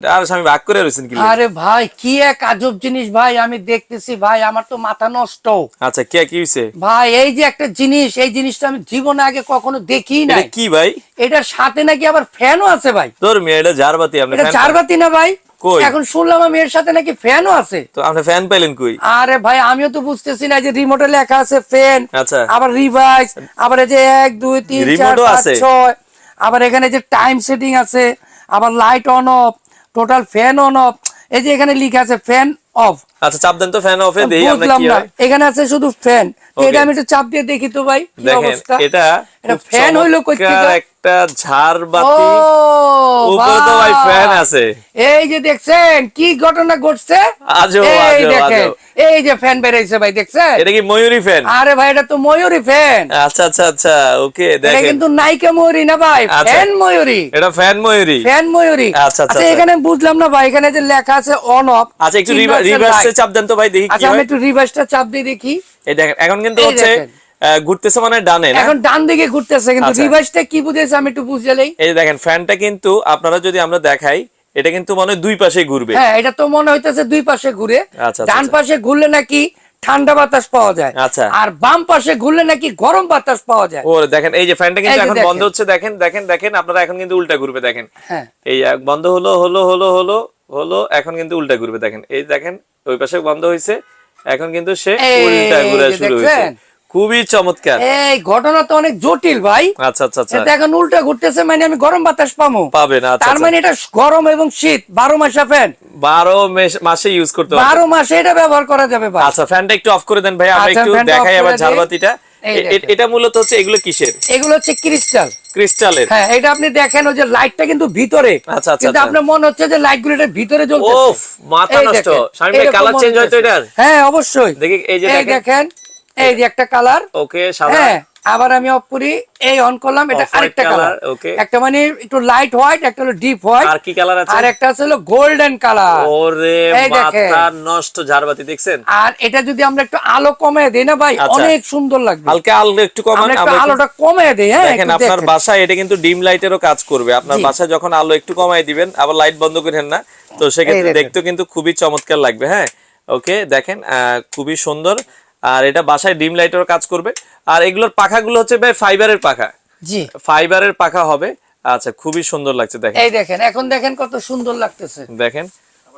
আর স্বামী ভাগ করে রয়েছেন কি আরে ভাই কি এক আজব জিনিস ভাই আমি দেখতেছি ভাই আমার তো মাথা নষ্ট। আচ্ছা কে কি হইছে? ভাই এই যে একটা জিনিস এই জিনিসটা আমি জীবনে আগে কখনো দেখি কি ভাই? এটার সাথে নাকি আবার ফ্যানও আছে ভাই। তোর মেয়ে এটা জারবাতি আপনি এটা fan চারবাতি না ভাই? এখন শুনলাম আমি এর সাথে নাকি ফ্যানও আছে। তো আপনি ফ্যান পাইলেন কই? আরে ভাই আমিও তো বুঝতেছি না যে রিমোটে লেখা আছে ফ্যান আচ্ছা। আবার রিভাইস আবার এই যে এক দুই তিন চার রিমোটও পাঁচ আছে? ছয় আবার এখানে যে টাইম সেটিং আছে আবার light on off total fan on off এই যে এখানে লিখা আছে ফ্যান অফ আচ্ছা চাপ দেন তো ফ্যান অফে দেই আমরা কি এখানে আছে শুধু ফ্যান. এটা আমি একটু চাপ দিয়ে দেখি তো ভাই কি অবস্থা? এটা এটা ফ্যান হইল কই একটা ঝাড়বাতি। উপরে তো ভাই ফ্যান আছে। এই যে দেখছেন কি ঘটনা ঘটছে? আজব, এই দেখেন এই যে ফ্যান বেরাইছে ভাই দেখছেন? এটা কি ময়ূরী ফ্যান আরে ভাই এটা তো ময়ূরী ফ্যান আচ্ছা আচ্ছা আচ্ছা ওকে এটা কিন্তু নায়িকা ময়ূরী না ভাই। ফ্যান ময়ূরী। এটা ফ্যান ময়ূরী। ফ্যান ময়ূরী। আচ্ছা। এখানে বুঝলাম না ভাই এখানে যে লেখা আছে অন অফ আচ্ছা একটু রিভার্সে চাপ দেন তো ভাই দেখি আচ্ছা আমি একটু রিভার্সটা চাপ দিয়ে দেখি। এই দেখেন এখন কিন্তু হচ্ছে ঘুরতেছে মানে ডানে এখন ডান দিকে ঘুরতেছে কিন্তু আচ্ছা। রিভার্সটা কি বুঝেছে আমি একটু বুঝলেই এই দেখেন ফ্যানটা কিন্তু আপনারা যদি আমরা দেখাই এটা কিন্তু মানে দুই পাশে ঘুরবে। হ্যাঁ এটা তো মনে হইতেছে দুই পাশে ঘুরে। আচ্ছা, আচ্ছা, ডান আচ্ছা। পাশে ঘুরলে নাকি ঠান্ডা বাতাস পাওয়া যায়। আচ্ছা। আর বাম পাশে ঘুরলে নাকি গরম বাতাস পাওয়া যায়। ও দেখেন এই যে ফ্যানটা কিন্তু এখন বন্ধ হচ্ছে দেখেন দেখেন দেখেন আপনারা এখন কিন্তু উল্টা ঘুরবে দেখেন। হ্যাঁ। এই বন্ধ হলো হলো হলো হলো হলো এখন কিন্তু উল্টা ঘুরবে দেখেন। এই দেখেন ওই পাশে বন্ধ হয়েছে এখন কিন্তু সে উল্টা ঘুরে শুরু হয়েছে। খুবই চমৎকার। এই ঘটনা তো অনেক জটিল ভাই। আচ্ছা আচ্ছা আচ্ছা। এটা এখন উল্টা ঘুরতেছে মানে আমি গরম বাতাস পাবো পাবেন আচ্ছা তার আচ্ছা। মানে এটা গরম এবং শীত বারো মাসে ফ্যান। বারো মেস- মাসে ইউজ করতে হবে 12 মাসে এটা ব্যবহার করা যাবে ভাই। আচ্ছা ফ্যানটা একটু অফ করে দেন ভাই। আমরা আচ্ছা, একটু দেখাই আবার ঝালবাতিটা ঝাড়বাতিটা। এটা মূলত হচ্ছে এগুলো কিসের? এগুলো হচ্ছে ক্রিস্টাল। ক্রিস্টালের। হ্যাঁ এটা আপনি দেখেন ওই যে লাইটটা কিন্তু ভিতরে। আচ্ছা, আচ্ছা, কিন্তু আচ্ছা। আপনার মনে হচ্ছে যে লাইট গুলোটা ভিতরে জ্বলছে ওফ মাথা নষ্ট। এরকম কালার চেঞ্জ হয় তো এটার? হ্যাঁ অবশ্যই। দেখি এই যে দেখেন। দেখেন এই যে একটা কালার। ওকে সাদা। হ্যাঁ আবার আমি অফ করি এই অন করলাম এটা আরেকটা কালার একটা মানে একটু লাইট হোয়াইট একটা হলো ডিপ হোয়াইট আর কি কালার আছে? আর একটা আছে হলো গোল্ডেন কালার ওরে মাথা নষ্ট ঝাড়বাতি দেখছেন? আর এটা যদি আমরা একটু আলো কমায় দেই না ভাই আচ্ছা। অনেক সুন্দর লাগবে। হালকা আলো একটু কমান আমরা একটু আলোটা কমায় দেই হ্যাঁ দেখেন আপনার। বাসায় এটা কিন্তু ডিম লাইটেরও কাজ করবে। আপনার। বাসায় যখন আলো একটু কমাই দিবেন আবার লাইট বন্ধ করেন না তো সেক্ষেত্রে। দেখতে কিন্তু খুবই চমৎকার লাগবে হ্যাঁ। ওকে দেখেন আহ, খুবই সুন্দর। আর এটা বাসায় ডিম লাইটের কাজ করবে। আর এগুলোর পাখাগুলো হচ্ছে ভাই ফাইবারের পাখা। জি। ফাইবারের পাখা হবে। আচ্ছা খুবই সুন্দর লাগছে দেখেন। এই দেখেন এখন দেখেন কত সুন্দর লাগতেছে। দেখেন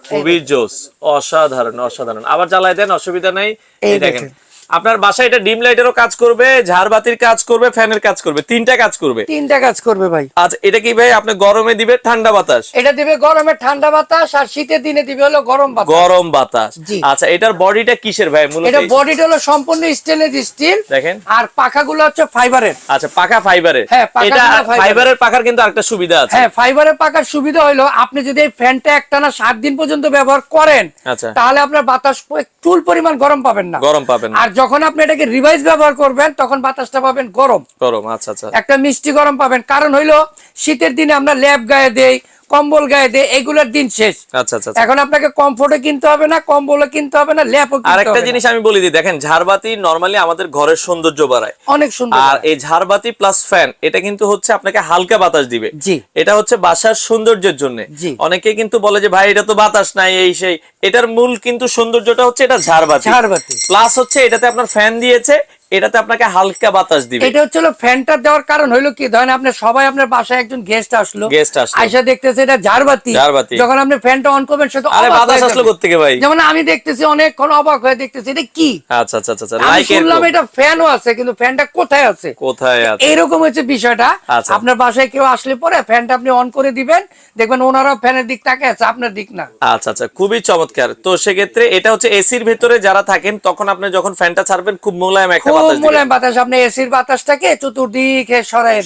খুবই জোস অসাধারণ অসাধারণ। আবার জ্বালায় দেন অসুবিধা নাই। এই দেখেন। আপনার বাসায় এটা ডিম লাইটেরও কাজ করবে ঝাড়বাতির কাজ করবে ফ্যানের কাজ করবে তিনটা কাজ করবে। তিনটা কাজ করবে ভাই। আচ্ছা এটা কি ভাই আপনি গরমে দিবে ঠান্ডা বাতাস? এটা দিবে গরমে ঠান্ডা বাতাস আর শীতের দিনে দিবে হলো গরম বাতাস। গরম বাতাস। আচ্ছা এটার বডিটা কিসের ভাই? মূলত এটা বডিটা হলো সম্পূর্ণ স্টেনলেস স্টিল দেখেন। আর পাখাগুলো হচ্ছে ফাইবারের আচ্ছা পাকা ফাইবারের হ্যাঁ, এটা ফাইবারের পাখার কিন্তু আরেকটা সুবিধা আছে। হ্যাঁ ফাইবারের পাকার সুবিধা হলো আপনি যদি এই ফ্যানটা একটানা সাত দিন পর্যন্ত ব্যবহার করেন আচ্ছা। তাহলে আপনার বাতাস চুল পরিমাণ গরম পাবেন না। গরম পাবেন না। আর যখন আপনি এটাকে রিভাইস ব্যবহার করবেন তখন বাতাসটা পাবেন গরম। গরম আচ্ছা আচ্ছা। একটা মিষ্টি গরম পাবেন। কারণ হইল শীতের দিনে আমরা ল্যাব গায়ে দেই কম্বল গায়ে দেই এগুলোর দিন শেষ আচ্ছা আচ্ছা আচ্ছা। এখন আপনাকে কমফোর্টে কিনতে হবে না কম্বলও কিনতে হবে না ল্যাপও আর একটা। জিনিস আমি বলি দিই দেখেন ঝাড়বাতি নরমালি আমাদের ঘরের সৌন্দর্য বাড়ায় অনেক সুন্দর আর এই ঝাড়বাতি প্লাস ফ্যান এটা কিন্তু হচ্ছে আপনাকে হালকা বাতাস দিবে জি। এটা হচ্ছে বাসার সৌন্দর্যের জন্য জি। অনেকে কিন্তু বলে যে ভাই এটা তো বাতাস নাই এই সেই এটার মূল কিন্তু সৌন্দর্যটা হচ্ছে এটা ঝাড়বাতি ঝাড়বাতি। প্লাস হচ্ছে এটাতে আপনার ফ্যান দিয়েছে এটাতে আপনাকে হালকা বাতাস দিবে। এটা হচ্ছে হলো ফ্যানটা দেওয়ার কারণ হইল কি? ধরেন আপনি সবাই আপনার বাসায় একজন গেস্ট আসলো Guest আসলো। আইসা দেখতেছে এটা ঝাড়বাতি। ঝাড়বাতি। যখন আপনি ফ্যানটা অন করবেন সে তো আরে বাতাস আসলো। কোত্থেকে ভাই? যেমন আমি দেখতেছি অনেকক্ষণ অবাক হয়ে দেখতেছি এটা কি? আচ্ছা আচ্ছা আচ্ছা আমি লাইক শুনলাম এটা ফ্যানও আছে কিন্তু ফ্যানটা কোথায় আছে? কোথায় আছে? এইরকম হচ্ছে বিষয়টা। আচ্ছা। আপনার বাসায় কেউ আসলে পরে ফ্যানটা আপনি অন করে দিবেন। দেখবেন ওনারাও ফ্যানের দিক তাকে আছে আপনার দিক না। আচ্ছা আচ্ছা খুবই চমৎকার। তো সেক্ষেত্রে এটা হচ্ছে এসির ভেতরে যারা থাকেন তখন আপনি যখন ফ্যানটা ছাড়বেন খুব মোলায়েম একটা বাতাস মোলায়েম বাতাস আপনি এসির বাতাসটাকে চতুর্দিকে সরাই।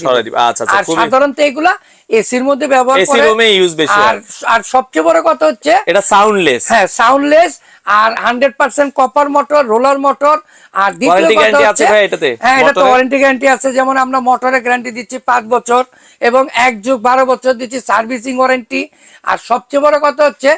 আচ্ছা, আচ্ছা, আর সাধারণত এগুলা এসির মধ্যে ব্যবহার করে বেশি আর আর সবচেয়ে বড় কথা হচ্ছে এটা সাউন্ডলেস হ্যাঁ সাউন্ডলেস আর hundred percent copper motor roller motor আর দ্বিতীয় কথা আছে ভাই এটাতে? হ্যাঁ এটা তো ওয়ারেন্টি গ্যারান্টি আছে। যেমন আমরা মোটরের গ্যারান্টি দিচ্ছি পাঁচ বছর এবং এক যুগ বারো বছর দিচ্ছি সার্ভিসিং ওয়ারেন্টি আর সবচেয়ে বড় কথা হচ্ছে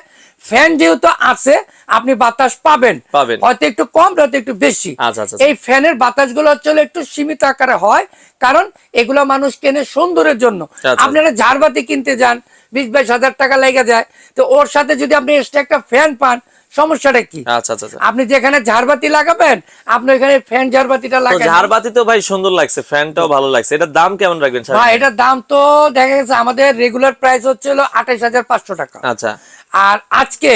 ফ্যান যেহেতু আছে আপনি বাতাস পাবেন। পাবেন। হয়তো একটু কম হয়তো একটু বেশি। আচ্ছা, আচ্ছা, এই ফ্যানের বাতাসগুলো হচ্ছে চলে একটু সীমিত আকারে হয় কারণ এগুলো মানুষ কেনে সুন্দরের জন্য। আচ্ছা। আপনারা ঝাড়বাতি কিনতে যান বিশ বাইশ হাজার টাকা লেগে যায়। তো ওর সাথে যদি আপনি এক্সট্রা একটা ফ্যান পান সমস্যাটা কি? আচ্ছা আচ্ছা আচ্ছা। আপনি যেখানে ঝাড়বাতি লাগাবেন আপনি ওখানে ফ্যান ঝাড়বাতিটা লাগাবেন। ঝাড়বাতি তো ভাই সুন্দর লাগছে ফ্যানটাও ভালো লাগছে। এটার দাম কেমন রাখবেন স্যার ভাই এটার দাম তো দেখা গেছে আমাদের রেগুলার প্রাইস হচ্ছে হলো আঠাইশ হাজার পাঁচশো টাকা। আচ্ছা। আর আজকে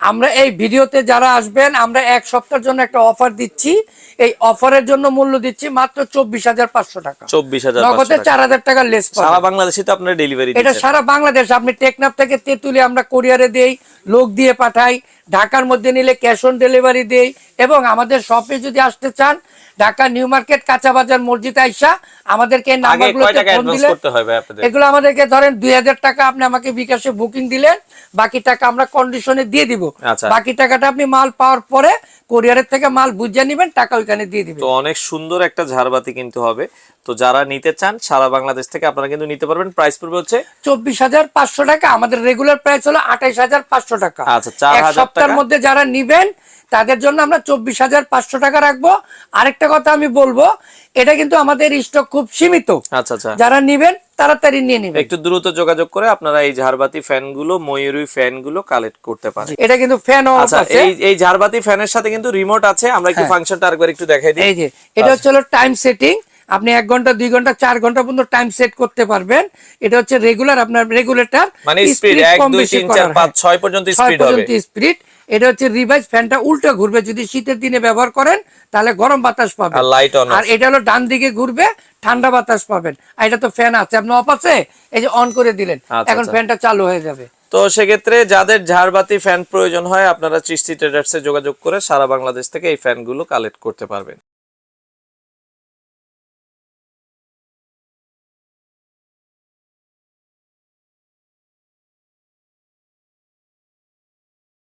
আমরা এই ভিডিওতে যারা আসবেন আমরা এক সপ্তাহের জন্য একটা অফার দিচ্ছি। এই অফারের জন্য মূল্য দিচ্ছি মাত্র চব্বিশ হাজার পাঁচশো টাকা। চব্বিশ হাজার নগদে চার হাজার টাকা লেস সারা বাংলাদেশে তো আপনার ডেলিভারি এটা সারা বাংলাদেশ আপনি টেকনাফ থেকে তেঁতুলে আমরা কোরিয়ারে দেই লোক দিয়ে পাঠাই ঢাকার মধ্যে নিলে ক্যাশ অন ডেলিভারি দেই এবং আমাদের শপে যদি আসতে চান ঢাকা নিউ মার্কেট কাঁচা বাজার মসজিদ আইসা আমাদেরকে নাম্বারগুলোতে ফোন দিলে এগুলো আমাদেরকে ধরেন দুই হাজার টাকা আপনি আমাকে বিকাশে বুকিং দিলেন বাকি টাকা আমরা কন্ডিশনে দিয়ে দিব। আচ্ছা। বাকি টাকাটা আপনি মাল পাওয়ার পরে কোরিয়ারের থেকে মাল বুঝে নিবেন টাকা ওইখানে দিয়ে দিবেন। তো অনেক সুন্দর একটা ঝাড়বাতি কিন্তু হবে। তো যারা নিতে চান সারা বাংলাদেশ থেকে আপনারা কিন্তু নিতে পারবেন। প্রাইস পড়বে হচ্ছে চব্বিশ হাজার পাঁচশো টাকা আমাদের রেগুলার প্রাইস হলো আঠাইশ হাজার পাঁচশো টাকা। আচ্ছা, 4,000 এক সপ্তাহের মধ্যে যারা নিবেন তাদের জন্য আমরা চব্বিশ হাজার পাঁচশো টাকা রাখব। আরেকটা কথা আমি বলব এটা কিন্তু আমাদের স্টক খুব সীমিত। আচ্ছা আচ্ছা। যারা নিবেন তাড়াতাড়ি নিয়ে নিবেন। একটু দ্রুত যোগাযোগ করে আপনারা এই ঝাড়বাতি ফ্যানগুলো ময়ূরী ফ্যানগুলো কালেক্ট করতে পারেন। এটা কিন্তু ফ্যান আচ্ছা এই এই ঝাড়বাতি ফ্যানের সাথে কিন্তু রিমোট আছে। আমরা একটু ফাংশনটা আরেকবার একটু দেখাই দিই। হ্যাঁ। এই যে এটা হচ্ছে টাইম সেটিং আপনি এক ঘণ্টা দুই ঘণ্টা চার ঘণ্টা পর্যন্ত টাইম সেট করতে পারবেন। এটা হচ্ছে রেগুলার আপনার রেগুলেটর মানে স্পিড এক দুই তিন চার পাঁচ ছয় পর্যন্ত স্পিড হবে। স্পিড এটা হচ্ছে রিভাইজ ফ্যানটা উল্টো ঘুরবে। যদি শীতের দিনে ব্যবহার করেন তাহলে গরম বাতাস পাবেন। আর এটা হলো ডান দিকে ঘুরবে ঠান্ডা বাতাস পাবেন। আর এটা তো ফ্যান আছে। আপনি অফ আছে? এই যে অন করে দিলেন। আচ্ছা, এখন আচ্ছা। ফ্যানটা চালু হয়ে যাবে। তো সেক্ষেত্রে যাদের ঝাড়বাতি ফ্যান প্রয়োজন হয় আপনারা চিস্তি ট্রেডার্সে যোগাযোগ করে সারা বাংলাদেশ থেকে এই ফ্যানগুলো কালেক্ট করতে পারবেন।